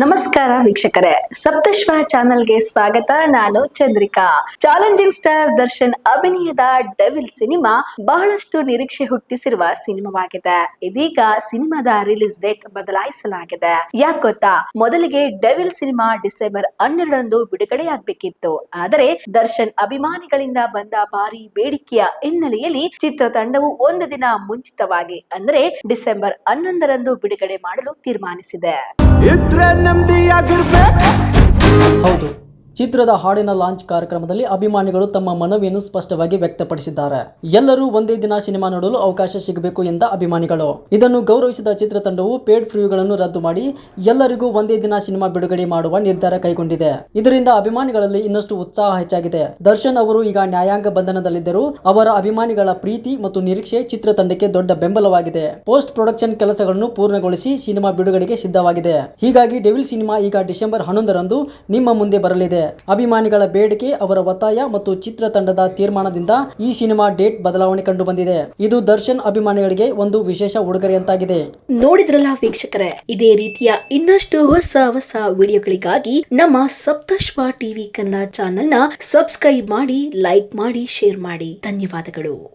ನಮಸ್ಕಾರ ವೀಕ್ಷಕರೇ. ಸಪ್ತಶ್ವ ಚಾನೆಲ್ಗೆ ಸ್ವಾಗತ. ನಾನು ಚಂದ್ರಿಕಾ. ಚಾಲೆಂಜಿಂಗ್ ಸ್ಟಾರ್ ದರ್ಶನ್ ಅಭಿನಯದ ಡೆವಿಲ್ ಸಿನಿಮಾ ಬಹಳಷ್ಟು ನಿರೀಕ್ಷೆ ಹುಟ್ಟಿಸಿರುವ ಸಿನಿಮಾವಾಗಿದೆ. ಇದೀಗ ಸಿನಿಮಾದ ರಿಲೀಸ್ ಡೇಟ್ ಬದಲಾಯಿಸಲಾಗಿದೆ. ಯಾಕೆ ಗೊತ್ತಾ? ಮೊದಲಿಗೆ ಡೆವಿಲ್ ಸಿನಿಮಾ ಡಿಸೆಂಬರ್ ಹನ್ನೆರಡರಂದು ಬಿಡುಗಡೆಯಾಗಬೇಕಿತ್ತು. ಆದರೆ ದರ್ಶನ್ ಅಭಿಮಾನಿಗಳಿಂದ ಬಂದ ಭಾರಿ ಬೇಡಿಕೆಯ ಹಿನ್ನೆಲೆಯಲ್ಲಿ ಚಿತ್ರತಂಡವು ಒಂದು ದಿನ ಮುಂಚಿತವಾಗಿ, ಅಂದರೆ ಡಿಸೆಂಬರ್ ಹನ್ನೊಂದರಂದು ಬಿಡುಗಡೆ ಮಾಡಲು ತೀರ್ಮಾನಿಸಿದೆ. ಇದ್ರೆ ನೆಮ್ಮದಿಯಾಗಿರ್ಬೇಕು ಹೌದು ಚಿತ್ರದ ಹಾಡಿನ ಲಾಂಚ್ ಕಾರ್ಯಕ್ರಮದಲ್ಲಿ ಅಭಿಮಾನಿಗಳು ತಮ್ಮ ಮನವಿಯನ್ನು ಸ್ಪಷ್ಟವಾಗಿ ವ್ಯಕ್ತಪಡಿಸಿದ್ದಾರೆ. ಎಲ್ಲರೂ ಒಂದೇ ದಿನ ಸಿನಿಮಾ ನೋಡಲು ಅವಕಾಶ ಸಿಗಬೇಕು ಎಂದ ಅಭಿಮಾನಿಗಳು. ಇದನ್ನು ಗೌರವಿಸಿದ ಚಿತ್ರತಂಡವು ಪೇಡ್ ಫ್ರೀಗಳನ್ನು ರದ್ದು ಮಾಡಿ ಎಲ್ಲರಿಗೂ ಒಂದೇ ದಿನ ಸಿನಿಮಾ ಬಿಡುಗಡೆ ಮಾಡುವ ನಿರ್ಧಾರ ಕೈಗೊಂಡಿದೆ. ಇದರಿಂದ ಅಭಿಮಾನಿಗಳಲ್ಲಿ ಇನ್ನಷ್ಟು ಉತ್ಸಾಹ ಹೆಚ್ಚಾಗಿದೆ. ದರ್ಶನ್ ಅವರು ಈಗ ನ್ಯಾಯಾಂಗ ಬಂಧನದಲ್ಲಿದ್ದರೂ ಅವರ ಅಭಿಮಾನಿಗಳ ಪ್ರೀತಿ ಮತ್ತು ನಿರೀಕ್ಷೆ ಚಿತ್ರತಂಡಕ್ಕೆ ದೊಡ್ಡ ಬೆಂಬಲವಾಗಿದೆ. ಪೋಸ್ಟ್ ಪ್ರೊಡಕ್ಷನ್ ಕೆಲಸಗಳನ್ನು ಪೂರ್ಣಗೊಳಿಸಿ ಸಿನಿಮಾ ಬಿಡುಗಡೆಗೆ ಸಿದ್ಧವಾಗಿದೆ. ಹೀಗಾಗಿ ಡೆವಿಲ್ ಸಿನಿಮಾ ಈಗ ಡಿಸೆಂಬರ್ ಹನ್ನೊಂದರಂದು ನಿಮ್ಮ ಮುಂದೆ ಬರಲಿದೆ. ಅಭಿಮಾನಿಗಳ ಬೇಡಿಕೆ, ಅವರ ಒತ್ತಾಯ ಮತ್ತು ಚಿತ್ರತಂಡದ ತೀರ್ಮಾನದಿಂದ ಈ ಸಿನಿಮಾ ಡೇಟ್ ಬದಲಾವಣೆ ಕಂಡು ಬಂದಿದೆ ಇದು ದರ್ಶನ್ ಅಭಿಮಾನಿಗಳಿಗೆ ಒಂದು ವಿಶೇಷ ಉಡುಗೊರೆಯಂತಾಗಿದೆ. ನೋಡಿದ್ರಲ್ಲ ವೀಕ್ಷಕರೇ, ಇದೇ ರೀತಿಯ ಇನ್ನಷ್ಟು ಹೊಸ ಹೊಸ ವಿಡಿಯೋಗಳಿಗಾಗಿ ನಮ್ಮ ಸಪ್ತಶ್ವ ಟಿವಿ ಕನ್ನಡ ಚಾನೆಲ್ ಚಾನೆಲ್ನ ಸಬ್ಸ್ಕ್ರೈಬ್ ಮಾಡಿ, ಲೈಕ್ ಮಾಡಿ, ಶೇರ್ ಮಾಡಿ. ಧನ್ಯವಾದಗಳು.